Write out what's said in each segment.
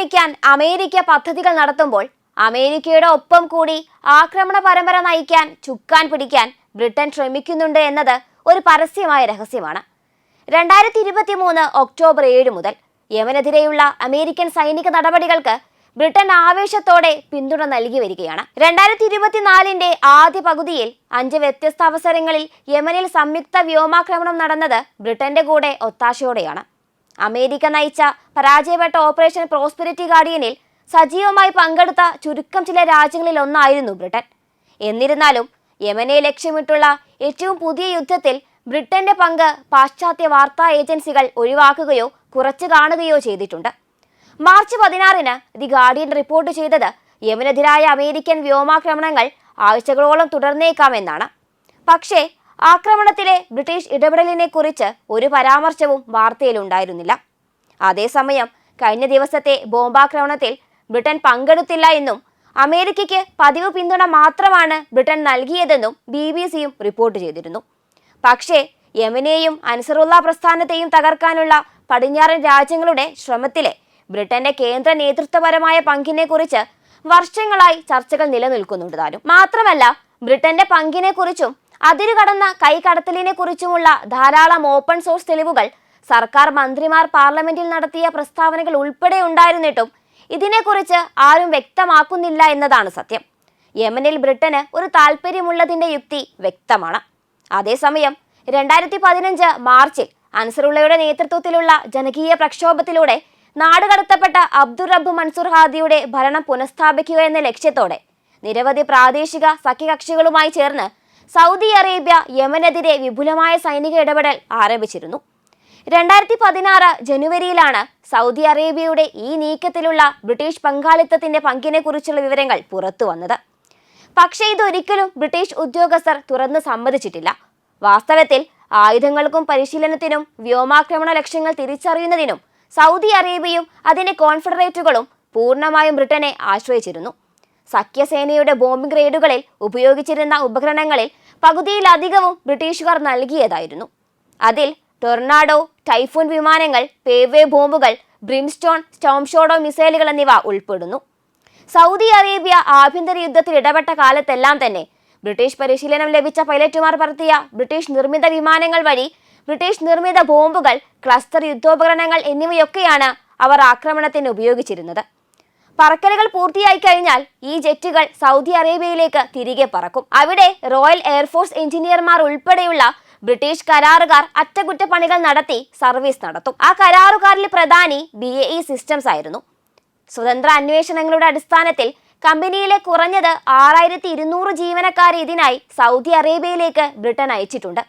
ആക്രമിക്കാൻ അമേരിക്ക പദ്ധതികൾ നടത്തുമ്പോൾ അമേരിക്കയുടെ ഒപ്പം കൂടി ആക്രമണ പരമ്പര നയിക്കാൻ ചുക്കാൻ പിടിക്കാൻ ബ്രിട്ടൻ ശ്രമിക്കുന്നുണ്ട് എന്നത് ഒരു പരസ്യമായ രഹസ്യമാണ്. രണ്ടായിരത്തി ഇരുപത്തി മൂന്ന് ഒക്ടോബർ ഏഴ് മുതൽ യമനെതിരെയുള്ള അമേരിക്കൻ സൈനിക നടപടികൾക്ക് ബ്രിട്ടൻ ആവേശത്തോടെ പിന്തുണ നൽകി വരികയാണ്. രണ്ടായിരത്തി ഇരുപത്തിനാലിന്റെ ആദ്യ പകുതിയിൽ അഞ്ച് വ്യത്യസ്ത അവസരങ്ങളിൽ യമനിൽ സംയുക്ത വ്യോമാക്രമണം നടന്നത് ബ്രിട്ടന്റെ കൂടെ ഒത്താശയോടെയാണ്. അമേരിക്ക നയിച്ച പരാജയപ്പെട്ട ഓപ്പറേഷൻ പ്രോസ്പെരിറ്റി ഗാർഡിയനിൽ സജീവമായി പങ്കെടുത്ത ചുരുക്കം ചില രാജ്യങ്ങളിൽ ഒന്നായിരുന്നു ബ്രിട്ടൻ. എന്നിരുന്നാലും യമനെ ലക്ഷ്യമിട്ടുള്ള ഏറ്റവും പുതിയ യുദ്ധത്തിൽ ബ്രിട്ടന്റെ പങ്ക് പാശ്ചാത്യ വാർത്താ ഏജൻസികൾ ഒഴിവാക്കുകയോ കുറച്ചു കാണുകയോ ചെയ്തിട്ടുണ്ട്. മാർച്ച് പതിനാറിന് ദി ഗാർഡിയൻ റിപ്പോർട്ട് ചെയ്തത് യമനെതിരായ അമേരിക്കൻ വ്യോമാക്രമണങ്ങൾ ആഴ്ചകളോളം തുടർന്നേക്കാമെന്നാണ്. പക്ഷേ ആക്രമണത്തിലെ ബ്രിട്ടീഷ് ഇടപെടലിനെ കുറിച്ച് ഒരു പരാമർശവും വാർത്തയിലുണ്ടായിരുന്നില്ല. അതേസമയം കഴിഞ്ഞ ദിവസത്തെ ബോംബാക്രമണത്തിൽ ബ്രിട്ടൻ പങ്കെടുത്തില്ല എന്നും അമേരിക്കയ്ക്ക് പതിവ് പിന്തുണ മാത്രമാണ് ബ്രിട്ടൻ നൽകിയതെന്നും ബി ബി സിയും റിപ്പോർട്ട് ചെയ്തിരുന്നു. പക്ഷേ യമനെയും അൻസറുള്ള പ്രസ്ഥാനത്തെയും തകർക്കാനുള്ള പടിഞ്ഞാറൻ രാജ്യങ്ങളുടെ ശ്രമത്തിലെ ബ്രിട്ടന്റെ കേന്ദ്ര നേതൃത്വപരമായ പങ്കിനെ കുറിച്ച് വർഷങ്ങളായി ചർച്ചകൾ നിലനിൽക്കുന്നുണ്ട് താനും. മാത്രമല്ല ബ്രിട്ടന്റെ പങ്കിനെ കുറിച്ചും അതിരുകടന്ന കൈകടത്തലിനെ കുറിച്ചുമുള്ള ധാരാളം ഓപ്പൺ സോഴ്സ് തെളിവുകൾ സർക്കാർ മന്ത്രിമാർ പാർലമെന്റിൽ നടത്തിയ പ്രസ്താവനകൾ ഉൾപ്പെടെ ഉണ്ടായിരുന്നിട്ടും ഇതിനെക്കുറിച്ച് ആരും വ്യക്തമാക്കുന്നില്ല എന്നതാണ് സത്യം. യമനിൽ ബ്രിട്ടന് ഒരു താല്പര്യമുള്ളതിന്റെ യുക്തി വ്യക്തമാണ്. അതേസമയം രണ്ടായിരത്തി പതിനഞ്ച് മാർച്ചിൽ അൻസറുള്ളയുടെ നേതൃത്വത്തിലുള്ള ജനകീയ പ്രക്ഷോഭത്തിലൂടെ നാടുകടത്തപ്പെട്ട അബ്ദുൾ റബ്ബ് മൻസൂർ ഹാദിയുടെ ഭരണം പുനഃസ്ഥാപിക്കുക എന്ന ലക്ഷ്യത്തോടെ നിരവധി പ്രാദേശിക സഖ്യകക്ഷികളുമായി ചേർന്ന് സൗദി അറേബ്യ യമനെതിരെ വിപുലമായ സൈനിക ഇടപെടൽ ആരംഭിച്ചിരുന്നു. രണ്ടായിരത്തി പതിനാറ് ജനുവരിയിലാണ് സൗദി അറേബ്യയുടെ ഈ നീക്കത്തിലുള്ള ബ്രിട്ടീഷ് പങ്കാളിത്തത്തിന്റെ പങ്കിനെ കുറിച്ചുള്ള വിവരങ്ങൾ പുറത്തു വന്നത്. പക്ഷേ ഇതൊരിക്കലും ബ്രിട്ടീഷ് ഉദ്യോഗസ്ഥർ തുറന്ന് സമ്മതിച്ചിട്ടില്ല. വാസ്തവത്തിൽ ആയുധങ്ങൾക്കും പരിശീലനത്തിനും വ്യോമാക്രമണ ലക്ഷ്യങ്ങൾ തിരിച്ചറിയുന്നതിനും സൗദി അറേബ്യയും അതിന്റെ കോൺഫെഡറേറ്റുകളും പൂർണമായും ബ്രിട്ടനെ ആശ്രയിച്ചിരുന്നു. സഖ്യസേനയുടെ ബോംബിംഗ് റെയ്ഡുകളിൽ ഉപയോഗിച്ചിരുന്ന ഉപകരണങ്ങളിൽ പകുതിയിലധികവും ബ്രിട്ടീഷുകാർ നൽകിയതായിരുന്നു. അതിൽ ടൊർണാഡോ ടൈഫൂൺ വിമാനങ്ങൾ പേവേ ബോംബുകൾ ബ്രിംസ്റ്റോൺ സ്റ്റോംഷോഡോ മിസൈലുകൾ എന്നിവ ഉൾപ്പെടുന്നു. സൗദി അറേബ്യ ആഭ്യന്തര യുദ്ധത്തിൽ ഇടപെട്ട കാലത്തെല്ലാം തന്നെ ബ്രിട്ടീഷ് പരിശീലനം ലഭിച്ച പൈലറ്റുമാർ പറത്തിയ ബ്രിട്ടീഷ് നിർമ്മിത വിമാനങ്ങൾ വഴി ബ്രിട്ടീഷ് നിർമ്മിത ബോംബുകൾ ക്ലസ്റ്റർ യുദ്ധോപകരണങ്ങൾ എന്നിവയൊക്കെയാണ് അവർ ആക്രമണത്തിന് ഉപയോഗിച്ചിരുന്നത്. പറക്കലുകൾ പൂർത്തിയായി കഴിഞ്ഞാൽ ഈ ജെറ്റുകൾ സൗദി അറേബ്യയിലേക്ക് തിരികെ പറക്കും. അവിടെ റോയൽ എയർഫോഴ്സ് എഞ്ചിനീയർമാർ ഉൾപ്പെടെയുള്ള ബ്രിട്ടീഷ് കരാറുകാർ അറ്റകുറ്റപ്പണികൾ നടത്തി സർവീസ് നടത്തും. ആ കരാറുകാരിൽ പ്രധാനി ബി എ ഇ സിസ്റ്റംസ് ആയിരുന്നു. സ്വതന്ത്ര അന്വേഷണങ്ങളുടെ അടിസ്ഥാനത്തിൽ കമ്പനിയിലെ കുറഞ്ഞത് ആറായിരത്തി ഇരുന്നൂറ് ജീവനക്കാരെ ഇതിനായി സൗദി അറേബ്യയിലേക്ക് ബ്രിട്ടൻ അയച്ചിട്ടുണ്ട്.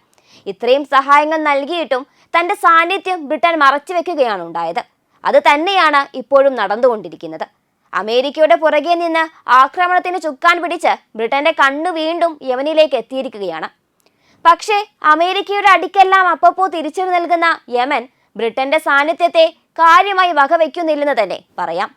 ഇത്രയും സഹായങ്ങൾ നൽകിയിട്ടും തന്റെ സാന്നിധ്യം ബ്രിട്ടൻ മറച്ചുവെക്കുകയാണ് ഉണ്ടായത്. അത് തന്നെയാണ് ഇപ്പോഴും നടന്നുകൊണ്ടിരിക്കുന്നത്. അമേരിക്കയുടെ പുറകെ നിന്ന് ആക്രമണത്തിന് ചുക്കാൻ പിടിച്ച് ബ്രിട്ടന്റെ കണ്ണു വീണ്ടും യമനിലേക്ക് എത്തിയിരിക്കുകയാണ്. പക്ഷേ അമേരിക്കയുടെ അടിക്കെല്ലാം അപ്പപ്പോ തിരിച്ചു നൽകുന്ന യമൻ ബ്രിട്ടന്റെ സാന്നിധ്യത്തെ കാര്യമായി വകവയ്ക്കുന്നില്ലെന്ന് തന്നെ പറയാം.